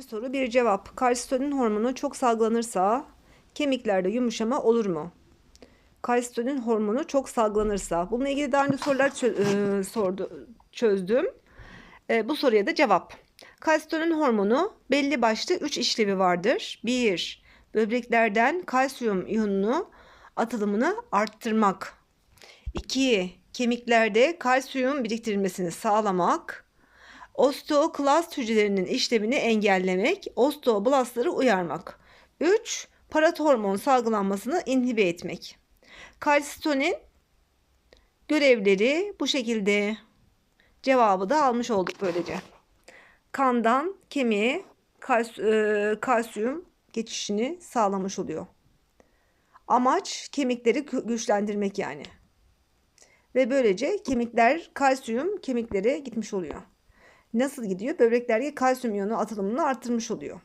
Bir soru bir cevap. Kalsitonin hormonu çok salgılanırsa kemiklerde yumuşama olur mu? Kalsitonin hormonu çok salgılanırsa. Bununla ilgili daha önce sorular çö- e, sordu, çözdüm. E, bu soruya da cevap. Kalsitonin hormonu belli başlı 3 işlevi vardır. 1. Böbreklerden kalsiyum iyonunu atılımını arttırmak. 2. Kemiklerde kalsiyum biriktirilmesini sağlamak. Osteoklast hücrelerinin işlevini engellemek, osteoblastları uyarmak. 3. Parat hormon salgılanmasını inhibe etmek. Kalsitonin görevleri bu şekilde. Cevabı da almış olduk böylece. Kandan kemiğe kals- e, kalsiyum geçişini sağlamış oluyor. Amaç kemikleri gü- güçlendirmek yani. Ve böylece kemikler kalsiyum kemiklere gitmiş oluyor. Nasıl gidiyor? Böbreklerde kalsiyum iyonu atılımını arttırmış oluyor.